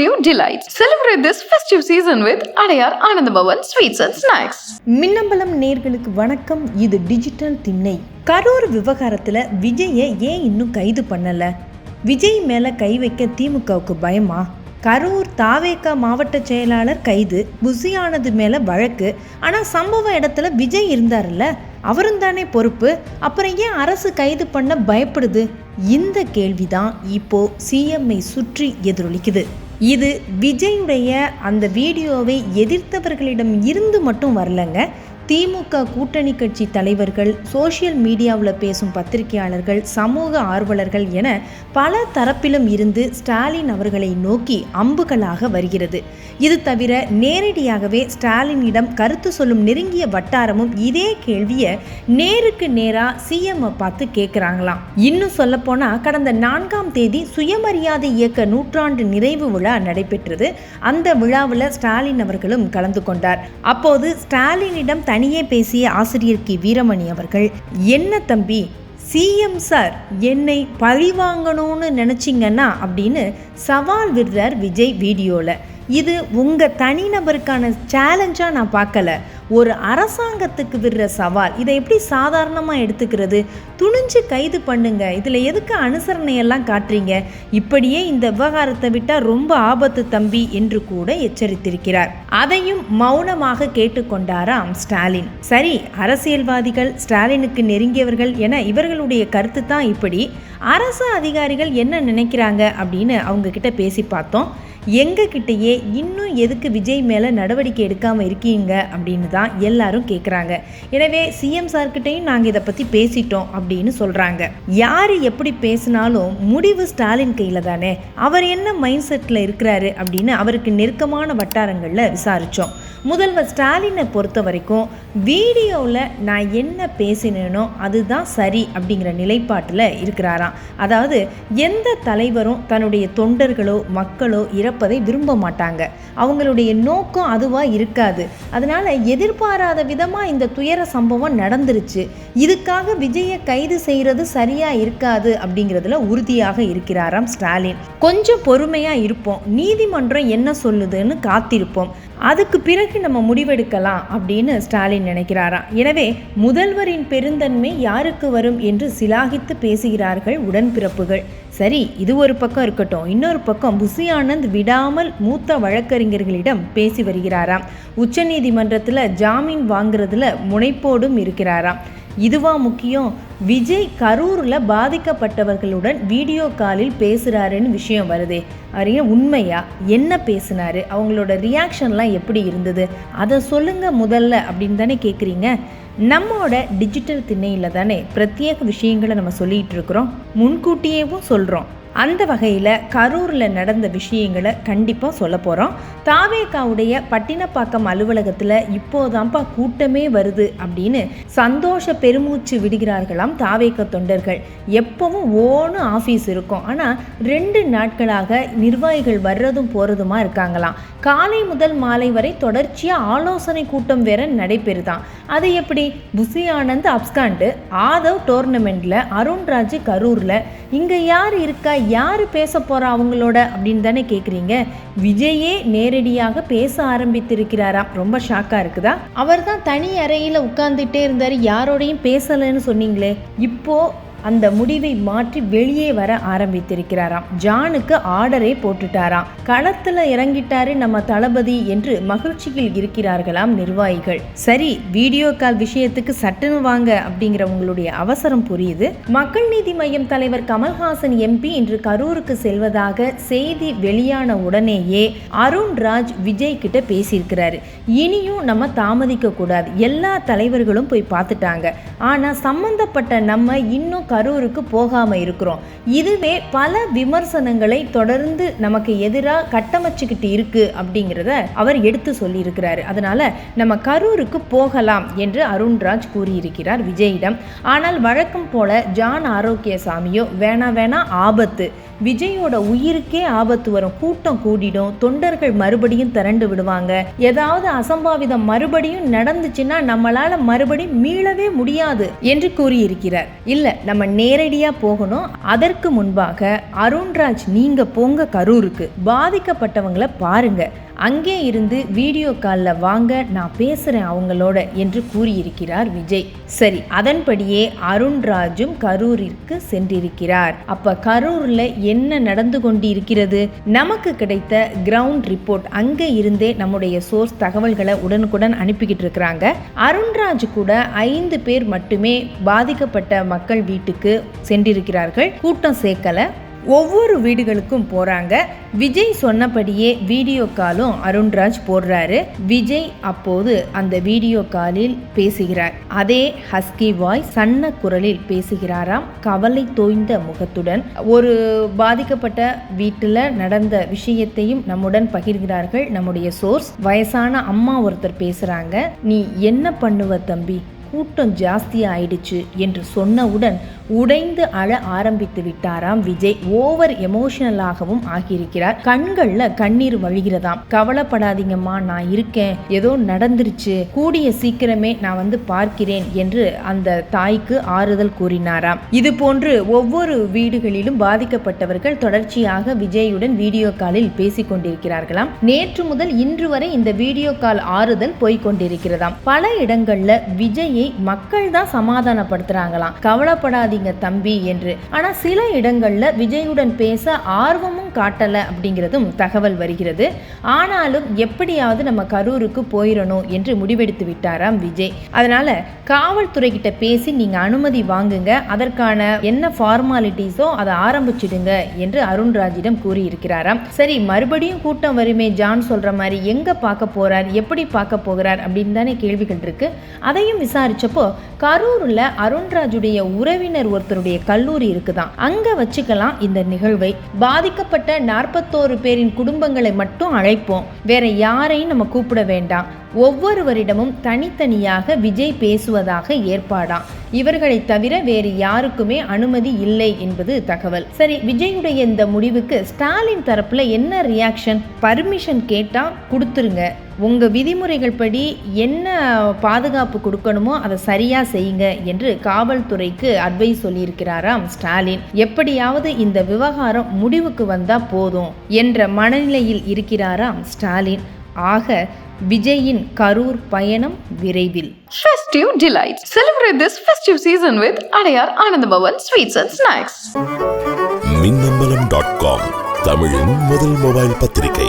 festive delights. Celebrate this festive season with Adayar Anandabhavan Sweets and Snacks. Minnambalam நேர்களுக்கு வணக்கம். இது digital திண்ணை. கரூர் விவகாரத்தில் விஜயை ஏன் இன்னும் கைது பண்ணல? விஜய் மேலே கை வைக்க திமுகவுக்கு பயமா? கரூர் தாவேக்கா மாவட்ட செயலாளர் கைது புசியானது மேலே வழக்கு. ஆனால் சம்பவ இடத்துல விஜய் இருந்தார்ல அவரும் தானே பொறுப்பு? அப்புறம் ஏன் அரசு கைது பண்ண பயப்படுது? இந்த கேள்விதான் இப்போ சிஎம்ஐ சுற்றி எதிரொலிக்குது. இது விஜயுடைய அந்த வீடியோவை எதிர்த்தவர்களிடம் இருந்து மட்டும் வரலங்க. திமுக கூட்டணி கட்சி தலைவர்கள் சோஷியல் மீடியாவில் பேசும் பத்திரிகையாளர்கள் சமூக ஆர்வலர்கள் என பல தரப்பிலும் இருந்து ஸ்டாலின் அவர்களை நோக்கி அம்புகளாக வருகிறது. இது தவிர நேரடியாகவே ஸ்டாலினிடம் கருத்து சொல்லும் நெருங்கிய வட்டாரமும் இதே கேள்வியை நேருக்கு நேராக சிஎம் பார்த்து கேட்குறாங்களாம் இன்னும் சொல்லப்போனால் கடந்த நான்காம் தேதி சுயமரியாதை இயக்க நூற்றாண்டு நிறைவு விழா நடைபெற்றது. அந்த விழாவில் ஸ்டாலின் அவர்களும் கலந்து கொண்டார். அப்போது ஸ்டாலினிடம் தனியே பேசிய ஆசிரியர் கி. வீரமணி அவர்கள் என்ன தம்பி சிஎம் சார் என்னை பழிவாங்கணும்னு நினச்சிங்கன்னா அப்படின்னு சவால் விடுறார் விஜய் வீடியோவில் இது உங்கள் தனிநபருக்கான சேலஞ்சாக நான் பார்க்கல. ஒரு அரசாங்கத்துக்கு விடுற சவால். இதை எப்படி சாதாரணமாக எடுத்துக்கிறது? துணிஞ்சு கைது பண்ணுங்க. இதில் எதுக்கு அனுசரணையெல்லாம் காட்டுறீங்க? இப்படியே இந்த விவகாரத்தை விட்டால் ரொம்ப ஆபத்து தம்பி என்று கூட எச்சரித்திருக்கிறார். அதையும் மௌனமாக கேட்டுக்கொண்டாராம் ஸ்டாலின். சரி அரசியல்வாதிகள் ஸ்டாலினுக்கு நெருங்கியவர்கள் என இவர்களுடைய கருத்து தான் இப்படி. அரசு அதிகாரிகள் என்ன நினைக்கிறாங்க அப்படின்னு அவங்க கிட்ட பேசி பார்த்தோம். எங்ககிட்டயே இன்னும் எதுக்கு விஜய் மேலே நடவடிக்கை எடுக்காமல் இருக்கீங்க அப்படின்னு தான் எல்லாரும் கேட்குறாங்க எனவே சிஎம் சார்கிட்டையும் நாங்கள் இதை பற்றி பேசிட்டோம் அப்படின்னு சொல்கிறாங்க யார் எப்படி பேசினாலும் முடிவு ஸ்டாலின் கையில் தானே. அவர் என்ன மைண்ட் செட்டில் இருக்கிறாரு அப்படின்னு அவருக்கு நெருக்கமான வட்டாரங்களில் விசாரித்தோம் முதல்வர் ஸ்டாலினை பொறுத்த வரைக்கும் வீடியோவில் நான் என்ன பேசினேனோ அதுதான் சரி அப்படிங்கிற நிலைப்பாட்டில் இருக்கிறாராம். அதாவது எந்த தலைவரும் தன்னுடைய தொண்டர்களோ மக்களோ இறப்பதை விரும்ப மாட்டாங்க. அவங்களுடைய நோக்கம் அதுவாக இருக்காது. அதனால் எதிர்பாராத விதமாக இந்த துயர சம்பவம் நடந்துருச்சு. இதுக்காக விஜயை கைது செய்கிறது சரியாக இருக்காது அப்படிங்கிறதுல உறுதியாக இருக்கிறாராம் ஸ்டாலின். கொஞ்சம் பொறுமையாக இருப்போம். நீதிமன்றம் என்ன சொல்லுதுன்னு காத்திருப்போம். அதுக்கு பிறகு நம்ம முடிவெடுக்கலாம் அப்படின்னு ஸ்டாலின் நினைக்கிறாராம். எனவே முதல்வரின் பெருந்தன்மை யாருக்கு வரும் என்று சிலாகித்து பேசுகிறார்கள் உடன்பிறப்புகள். சரி இது ஒரு பக்கம் இருக்கட்டும். இன்னொரு பக்கம் புசி ஆனந்த் விடாமல் மூத்த வழக்கறிஞர்களிடம் பேசி வருகிறாராம். உச்சநீதிமன்றத்தில் ஜாமீன் வாங்குறதுல முனைப்போடும் இருக்கிறாராம். இதுவா முக்கியம். விஜய் கரூரில் பாதிக்கப்பட்டவர்களுடன் வீடியோ காலில் பேசுகிறாருன்னு விஷயம் வருதே. அறிய உண்மையா? என்ன பேசினாரு? அவங்களோட ரியாக்ஷன்லாம் எப்படி இருந்தது? அதை சொல்லுங்க முதல்ல அப்படின்னு தானே கேட்குறீங்க நம்மோட டிஜிட்டல் திண்ணையில் தானே பிரத்யேக விஷயங்களை நம்ம சொல்லிகிட்டு இருக்கிறோம். முன்கூட்டியேவும் சொல்கிறோம் அந்த வகையில் கரூரில் நடந்த விஷயங்களை கண்டிப்பாக சொல்ல போகிறோம் தாவேக்காவுடைய பட்டினப்பாக்கம் அலுவலகத்தில் இப்போதான்ப்பா கூட்டமே வருது அப்படின்னு சந்தோஷ பெருமூச்சு விடுகிறார்களாம் தாவேக்க தொண்டர்கள். எப்பவும் ஓன்னு ஆஃபீஸ் இருக்கும். ஆனால் ரெண்டு நாட்களாக நிர்வாகிகள் வர்றதும் போகிறதுமா இருக்காங்களாம். காலை முதல் மாலை வரை தொடர்ச்சியாக ஆலோசனை கூட்டம் வேற நடைபெறுதான் அது எப்படி? புசி ஆனந்த் அப்ஸ்காண்டு ஆதவ் டோர்னமெண்ட்டில் அருண்ராஜ் கரூரில். இங்கே யார் இருக்கா? யார் பேச போகிறா அவங்களோட அப்படின்னு தானே கேட்குறீங்க விஜயே நேரடியாக பேச ஆரம்பித்திருக்கிறாராம் ரொம்ப ஷாக்காக இருக்குதா? அவர் தான் தனி அறையில் உட்கார்ந்துட்டே இருந்தார். யாரோடையும் பேசலைன்னு சொன்னீங்களே? இப்போது அந்த முடிவை மாற்றி வெளியே வர ஆரம்பித்திருக்கிறாராம். ஜானுக்கு ஆர்டரே போட்டுட்டாராம். களத்துல இறங்கிட்டாரு நம்ம தளபதி என்று மகிழ்ச்சியில் இருக்கிறார்களாம் நிர்வாகிகள். சரி வீடியோ கால் விஷயத்துக்கு சட்டுன்னு வாங்க அப்படிங்கிற உங்களுடைய அவசரம் புரியுது? மக்கள் நீதி மையம் தலைவர் கமல்ஹாசன் எம்பி இன்று கரூருக்கு செல்வதாக செய்தி வெளியான உடனேயே அருண் ராஜ் விஜய் கிட்ட பேசியிருக்கிறாரு. இனியும் நம்ம தாமதிக்க கூடாது எல்லா தலைவர்களும் போய் பார்த்துட்டாங்க. ஆனா சம்பந்தப்பட்ட நம்ம இன்னும் கரூருக்கு போகாமல் இருக்கிறோம். இதுவே பல விமர்சனங்களை தொடர்ந்து நமக்கு எதிராக கட்டமைச்சுக்கிட்டு இருக்கு அப்படிங்கிறத அவர் எடுத்து சொல்லியிருக்கிறாரு. அதனால நம்ம கரூருக்கு போகலாம் என்று அருண்ராஜ் கூறியிருக்கிறார் விஜயிடம். ஆனால் வழக்கம் போல ஜான் ஆரோக்கியசாமியோ வேணா வேணா ஆபத்து. விஜயோட உயிருக்கே ஆபத்து வரும். கூட்டம் கூடிடும். தொண்டர்கள் மறுபடியும் திரண்டு விடுவாங்க. ஏதாவது அசம்பாவிதம் மறுபடியும் நடந்துச்சுன்னா நம்மளால மறுபடியும் மீளவே முடியாது என்று கூறியிருக்கிறார். இல்ல நம்ம நம்ம நேரடியாக போகணும். அதற்கு முன்பாக அருண்ராஜ் நீங்கள் போங்க கரூருக்கு. பாதிக்கப்பட்டவங்களை பாருங்கள் அங்கே இருந்து வீடியோ காலில் வாங்க நான் பேசுகிறேன் அவங்களோட என்று கூறியிருக்கிறார் விஜய். சரி அதன்படியே அருண்ராஜும் கரூரிற்கு சென்றிருக்கிறார். அப்ப கரூரில் என்ன நடந்து கொண்டிருக்கிறது? நமக்கு கிடைத்த கிரவுண்ட் ரிப்போர்ட் அங்கே இருந்தே நம்முடைய சோர்ஸ் தகவல்களை உடனுக்குடன் அனுப்பிக்கிட்டு இருக்கிறாங்க. அருண்ராஜ் கூட ஐந்து பேர் மட்டுமே பாதிக்கப்பட்ட மக்கள் வீட்டுக்கு சென்றிருக்கிறார்கள். கூட்டம் சேர்க்கல. ஒவ்வொரு வீடுகளுக்கும் போறாங்க. விஜய் சொன்னபடியே வீடியோ காலும் அருண்ராஜ் போடுறாரு. விஜய் அப்போது அந்த வீடியோ காலில் பேசுகிறார். அதே ஹஸ்கி வாய் சன்ன குரலில் பேசுகிறாராம். கவலை தோய்ந்த முகத்துடன். ஒரு பாதிக்கப்பட்ட வீட்டில் நடந்த விஷயத்தையும் நம்முடன் பகிர்கிறார்கள். நம்முடைய சோர்ஸ். வயசான அம்மா ஒருத்தர் பேசுறாங்க. நீ என்ன பண்ணுவ தம்பி? கூட்டம் ஜாஸ்தி ஆயிடுச்சு என்று சொன்னவுடன் உடைந்து அழ ஆரம்பித்து விட்டாராம் விஜய். ஓவர் எமோஷனலாகவும் ஆகியிருக்கிறார். கண்கள்ல கண்ணீர் வழிகிறதாம். கவலைப்படாதீங்கம்மா நான் இருக்கேன். ஏதோ நடந்துருச்சு. கூடிய சீக்கிரமே நான் வந்து பார்க்கிறேன் என்று அந்த தாய்க்கு ஆறுதல் கூறினாராம். இது போன்று ஒவ்வொரு வீடுகளிலும் பாதிக்கப்பட்டவர்கள் தொடர்ச்சியாக விஜயுடன் வீடியோ காலில் பேசிக் கொண்டிருக்கிறார்களாம் நேற்று முதல் இன்று வரை இந்த வீடியோ கால் ஆறுதல் போய்க் கொண்டிருக்கிறதாம் பல இடங்கள்ல விஜய் மக்கள் தான் சமாதானப்படுத்துறாங்களாம். கவலைப்படாதீங்க தம்பி என்று. ஆனா சில இடங்கள்ல விஜயுடன் பேச ஆர்வமும் காட்டல அப்படிங்கிறதும் தகவல் வருகிறது. ஆனாலும் எப்படியாவது நம்ம கரூருக்கு போயிடணும் என்று முடிவெடுத்து விட்டாராம் விஜய். அதனால காவல்துறை கிட்ட பேசி நீங்க அனுமதி வாங்குங்க. அதற்கான என்ன ஃபார்மாலிட்டிஸோ அதை ஆரம்பிச்சிடுங்க என்று அருண்ராஜிடம் கூறியிருக்கிறாராம். சரி மறுபடியும் கூட்டம் வருமே ஜான் சொல்ற மாதிரி எங்க பார்க்க போறார்? எப்படி பார்க்க போகிறார்? அப்படின்னு தானே கேள்விகள் இருக்கு. அதையும் விசாரிச்சப்போ கரூர்ல அருண்ராஜுடைய உறவினர் ஒருத்தருடைய கல்லூரி இருக்குதான். அங்க வச்சுக்கலாம் இந்த நிகழ்வை. பாதிக்கப்பட்ட நாற்பத்தோரு பேரின் குடும்பங்களை மட்டும் அழைப்போம். வேற யாரையும் நம்ம கூப்பிட வேண்டாம். ஒவ்வொருவரிடமும் தனித்தனியாக விஜய் பேசுவதாக ஏற்பாடாம். இவர்களை தவிர வேறு யாருக்குமே அனுமதி இல்லை என்பது தகவல். சரி விஜயுடைய இந்த முடிவுக்கு ஸ்டாலின் தரப்புல என்ன ரியாக்ஷன் பர்மிஷன் கேட்டா கொடுத்துருங்க. உங்க விதிமுறைகள் படி என்ன பாதுகாப்பு கொடுக்கணுமோ அதை சரியா செய்யுங்க என்று காவல்துறைக்கு அட்வைஸ் சொல்லியிருக்கிறாராம் ஸ்டாலின் எப்படியாவது இந்த விவகாரம் முடிவுக்கு வந்தா போதும் என்ற மனநிலையில் இருக்கிறாராம் ஸ்டாலின் ஆக விஜயின் கரூர் பயணம் விரைவில் Festive delights. Celebrate this festive season with Adayar Anandabhavan Sweets and Snacks. Minnambalam dot com தமிழின் முதல் மொபைல் பத்திரிகை